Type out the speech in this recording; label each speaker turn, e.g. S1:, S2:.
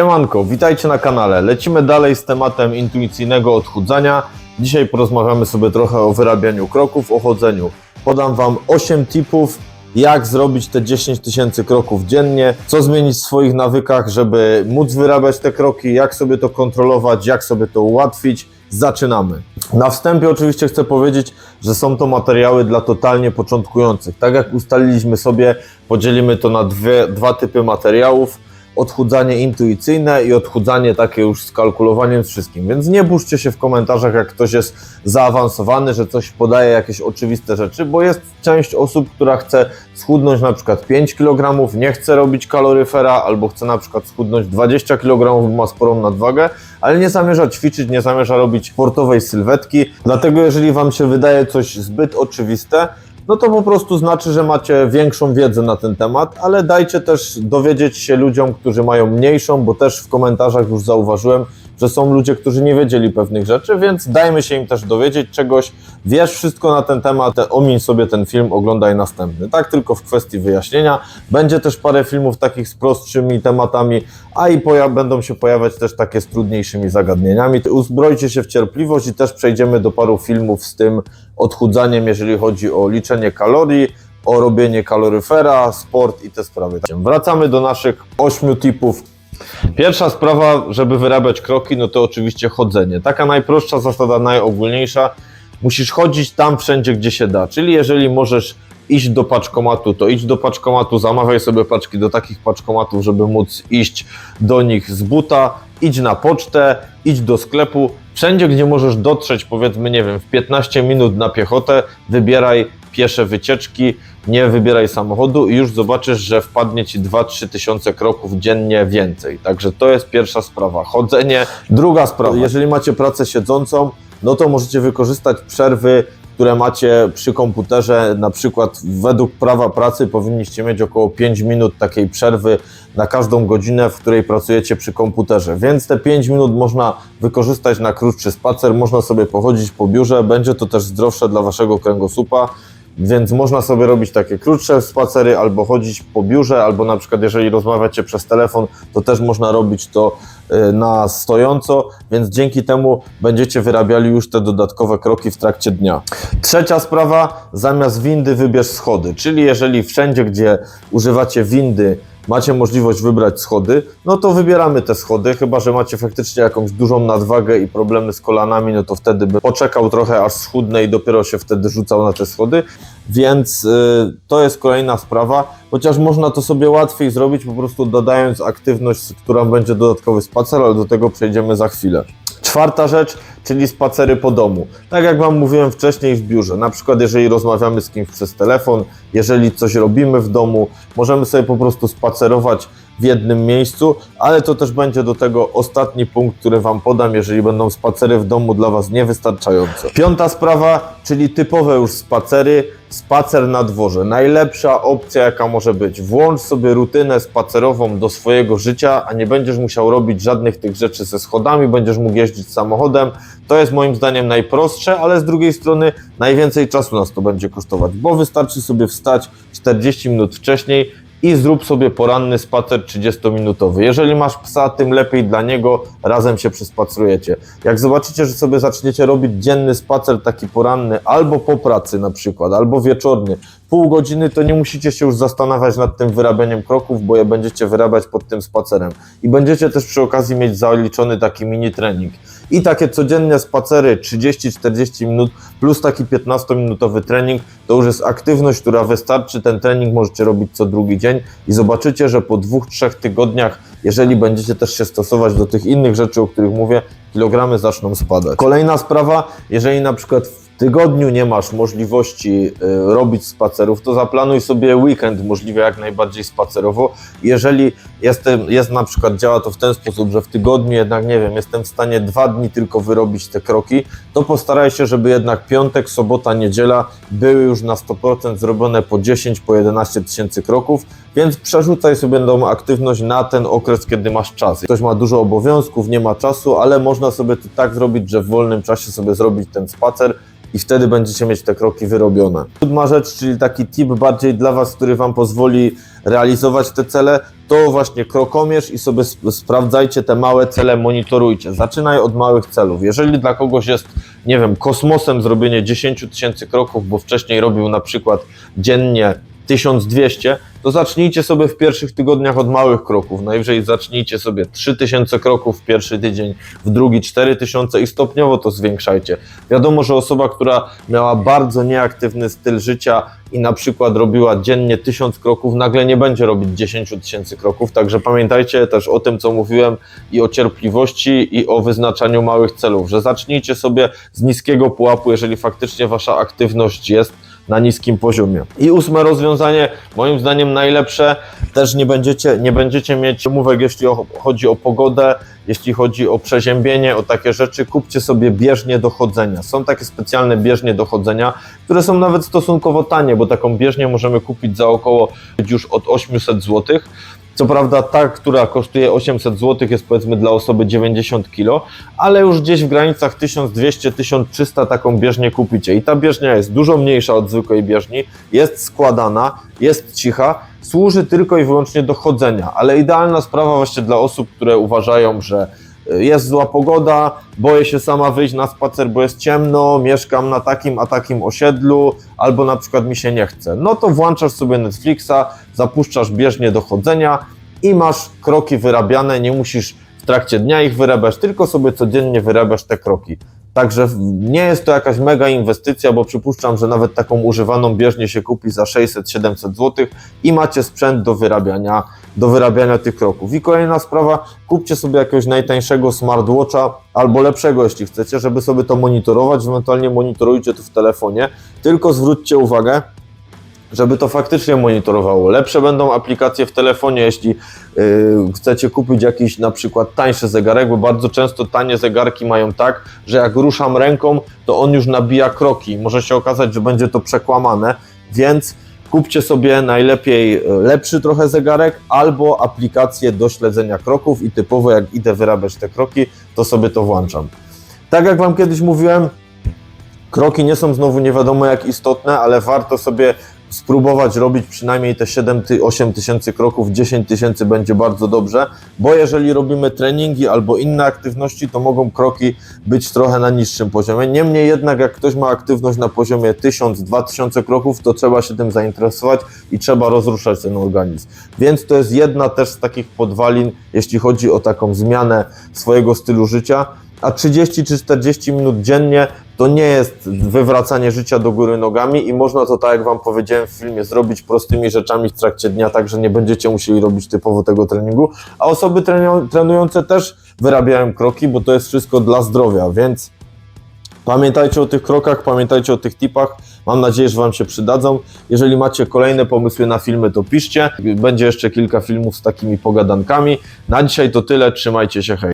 S1: Siemanko, witajcie na kanale. Lecimy dalej z tematem intuicyjnego odchudzania. Dzisiaj porozmawiamy sobie trochę o wyrabianiu kroków, o chodzeniu. Podam Wam 8 tipów, jak zrobić te 10 tysięcy kroków dziennie, co zmienić w swoich nawykach, żeby móc wyrabiać te kroki, jak sobie to kontrolować, jak sobie to ułatwić. Zaczynamy. Na wstępie oczywiście chcę powiedzieć, że są to materiały dla totalnie początkujących. Tak jak ustaliliśmy sobie, podzielimy to na dwie, dwa typy materiałów odchudzanie intuicyjne i odchudzanie takie już z kalkulowaniem z wszystkim. Więc nie burzcie się w komentarzach, jak ktoś jest zaawansowany, że coś podaje jakieś oczywiste rzeczy, bo jest część osób, która chce schudnąć na przykład 5 kg, nie chce robić kaloryfera, albo chce na przykład schudnąć 20 kg, ma sporą nadwagę, ale nie zamierza ćwiczyć, nie zamierza robić sportowej sylwetki. Dlatego jeżeli Wam się wydaje coś zbyt oczywiste, no to po prostu znaczy, że macie większą wiedzę na ten temat, ale dajcie też dowiedzieć się ludziom, którzy mają mniejszą, bo też w komentarzach już zauważyłem, że są ludzie, którzy nie wiedzieli pewnych rzeczy, więc dajmy się im też dowiedzieć czegoś. Wiesz wszystko na ten temat, omiń sobie ten film, oglądaj następny. Tak tylko w kwestii wyjaśnienia. Będzie też parę filmów takich z prostszymi tematami, a i będą się pojawiać też takie z trudniejszymi zagadnieniami. Uzbrojcie się w cierpliwość i też przejdziemy do paru filmów z tym odchudzaniem, jeżeli chodzi o liczenie kalorii, o robienie kaloryfera, sport i te sprawy. Wracamy do naszych ośmiu tipów Pierwsza sprawa, żeby wyrabiać kroki, no to oczywiście chodzenie. Taka najprostsza zasada, najogólniejsza. Musisz chodzić tam wszędzie, gdzie się da. Czyli jeżeli możesz iść do paczkomatu, to idź do paczkomatu, zamawiaj sobie paczki do takich paczkomatów, żeby móc iść do nich z buta, idź na pocztę, idź do sklepu. Wszędzie, gdzie możesz dotrzeć, powiedzmy, nie wiem, w 15 minut na piechotę, wybieraj piesze wycieczki, nie wybieraj samochodu i już zobaczysz, że wpadnie Ci 2-3 tysiące kroków dziennie więcej. Także to jest pierwsza sprawa, chodzenie. Druga sprawa, jeżeli macie pracę siedzącą, no to możecie wykorzystać przerwy, które macie przy komputerze, na przykład według prawa pracy powinniście mieć około 5 minut takiej przerwy na każdą godzinę, w której pracujecie przy komputerze. Więc te 5 minut można wykorzystać na krótszy spacer, można sobie pochodzić po biurze, będzie to też zdrowsze dla waszego kręgosłupa. Więc można sobie robić takie krótsze spacery, albo chodzić po biurze, albo na przykład jeżeli rozmawiacie przez telefon, to też można robić to y, na stojąco, więc dzięki temu będziecie wyrabiali już te dodatkowe kroki w trakcie dnia. Trzecia sprawa, zamiast windy wybierz schody, czyli jeżeli wszędzie, gdzie używacie windy, macie możliwość wybrać schody, no to wybieramy te schody, chyba że macie faktycznie jakąś dużą nadwagę i problemy z kolanami, no to wtedy by poczekał trochę aż schudnę i dopiero się wtedy rzucał na te schody, więc y, to jest kolejna sprawa, chociaż można to sobie łatwiej zrobić po prostu dodając aktywność, która będzie dodatkowy spacer, ale do tego przejdziemy za chwilę. Czwarta rzecz, czyli spacery po domu. Tak jak Wam mówiłem wcześniej w biurze, na przykład jeżeli rozmawiamy z kimś przez telefon, jeżeli coś robimy w domu, możemy sobie po prostu spacerować w jednym miejscu, ale to też będzie do tego ostatni punkt, który Wam podam, jeżeli będą spacery w domu dla Was niewystarczające. Piąta sprawa, czyli typowe już spacery, spacer na dworze. Najlepsza opcja, jaka może być. Włącz sobie rutynę spacerową do swojego życia, a nie będziesz musiał robić żadnych tych rzeczy ze schodami, będziesz mógł jeździć samochodem. To jest moim zdaniem najprostsze, ale z drugiej strony najwięcej czasu nas to będzie kosztować, bo wystarczy sobie wstać 40 minut wcześniej, i zrób sobie poranny spacer 30-minutowy. Jeżeli masz psa, tym lepiej dla niego, razem się przespacerujecie. Jak zobaczycie, że sobie zaczniecie robić dzienny spacer taki poranny, albo po pracy na przykład, albo wieczorny, pół godziny, to nie musicie się już zastanawiać nad tym wyrabianiem kroków, bo je będziecie wyrabiać pod tym spacerem. I będziecie też przy okazji mieć zaliczony taki mini trening. I takie codzienne spacery 30-40 minut plus taki 15-minutowy trening to już jest aktywność, która wystarczy. Ten trening możecie robić co drugi dzień i zobaczycie, że po dwóch, trzech tygodniach, jeżeli będziecie też się stosować do tych innych rzeczy, o których mówię, kilogramy zaczną spadać. Kolejna sprawa, jeżeli na przykład tygodniu nie masz możliwości y, robić spacerów, to zaplanuj sobie weekend możliwie jak najbardziej spacerowo. Jeżeli jestem, jest na przykład, działa to w ten sposób, że w tygodniu jednak, nie wiem, jestem w stanie dwa dni tylko wyrobić te kroki, to postaraj się, żeby jednak piątek, sobota, niedziela były już na 100% zrobione po 10, po 11 tysięcy kroków, więc przerzucaj sobie tą aktywność na ten okres, kiedy masz czas. Ktoś ma dużo obowiązków, nie ma czasu, ale można sobie to tak zrobić, że w wolnym czasie sobie zrobić ten spacer i wtedy będziecie mieć te kroki wyrobione. Siódma rzecz, czyli taki tip bardziej dla Was, który Wam pozwoli realizować te cele, to właśnie krokomierz i sobie sp- sprawdzajcie te małe cele, monitorujcie. Zaczynaj od małych celów. Jeżeli dla kogoś jest, nie wiem, kosmosem zrobienie 10 tysięcy kroków, bo wcześniej robił na przykład dziennie 1200, to zacznijcie sobie w pierwszych tygodniach od małych kroków. Najwyżej zacznijcie sobie 3000 kroków w pierwszy tydzień, w drugi 4000 i stopniowo to zwiększajcie. Wiadomo, że osoba, która miała bardzo nieaktywny styl życia i na przykład robiła dziennie 1000 kroków, nagle nie będzie robić 10 tysięcy kroków. Także pamiętajcie też o tym, co mówiłem i o cierpliwości i o wyznaczaniu małych celów, że zacznijcie sobie z niskiego pułapu, jeżeli faktycznie wasza aktywność jest na niskim poziomie. I ósme rozwiązanie, moim zdaniem najlepsze, też nie będziecie, nie będziecie mieć umówek, jeśli chodzi o pogodę, jeśli chodzi o przeziębienie, o takie rzeczy, kupcie sobie bieżnie do chodzenia. Są takie specjalne bieżnie do chodzenia, które są nawet stosunkowo tanie, bo taką bieżnię możemy kupić za około już od 800 zł. Co prawda ta, która kosztuje 800 zł jest powiedzmy dla osoby 90 kg, ale już gdzieś w granicach 1200-1300 taką bieżnię kupicie. I ta bieżnia jest dużo mniejsza od zwykłej bieżni, jest składana, jest cicha, służy tylko i wyłącznie do chodzenia, ale idealna sprawa właśnie dla osób, które uważają, że jest zła pogoda, boję się sama wyjść na spacer, bo jest ciemno, mieszkam na takim a takim osiedlu, albo na przykład mi się nie chce. No to włączasz sobie Netflixa, zapuszczasz bieżnie do chodzenia i masz kroki wyrabiane, nie musisz w trakcie dnia ich wyrabiać, tylko sobie codziennie wyrabiasz te kroki. Także nie jest to jakaś mega inwestycja, bo przypuszczam, że nawet taką używaną bieżnię się kupi za 600-700 zł i macie sprzęt do wyrabiania, do wyrabiania tych kroków. I kolejna sprawa, kupcie sobie jakiegoś najtańszego smartwatcha albo lepszego, jeśli chcecie, żeby sobie to monitorować, ewentualnie monitorujcie to w telefonie, tylko zwróćcie uwagę, żeby to faktycznie monitorowało. Lepsze będą aplikacje w telefonie, jeśli yy, chcecie kupić jakiś na przykład tańszy zegarek, bo bardzo często tanie zegarki mają tak, że jak ruszam ręką, to on już nabija kroki. Może się okazać, że będzie to przekłamane, więc kupcie sobie najlepiej y, lepszy trochę zegarek albo aplikację do śledzenia kroków i typowo jak idę wyrabiać te kroki, to sobie to włączam. Tak jak Wam kiedyś mówiłem, Kroki nie są znowu nie wiadomo jak istotne, ale warto sobie spróbować robić przynajmniej te 7, ty- 8 tysięcy kroków, 10 tysięcy będzie bardzo dobrze, bo jeżeli robimy treningi albo inne aktywności, to mogą kroki być trochę na niższym poziomie. Niemniej jednak, jak ktoś ma aktywność na poziomie 1000-2000 kroków, to trzeba się tym zainteresować i trzeba rozruszać ten organizm. Więc to jest jedna też z takich podwalin, jeśli chodzi o taką zmianę swojego stylu życia. A 30 czy 40 minut dziennie to nie jest wywracanie życia do góry nogami i można to, tak jak Wam powiedziałem w filmie, zrobić prostymi rzeczami w trakcie dnia, tak że nie będziecie musieli robić typowo tego treningu. A osoby trenu- trenujące też wyrabiają kroki, bo to jest wszystko dla zdrowia, więc pamiętajcie o tych krokach, pamiętajcie o tych tipach. Mam nadzieję, że Wam się przydadzą. Jeżeli macie kolejne pomysły na filmy, to piszcie. Będzie jeszcze kilka filmów z takimi pogadankami. Na dzisiaj to tyle, trzymajcie się, hej.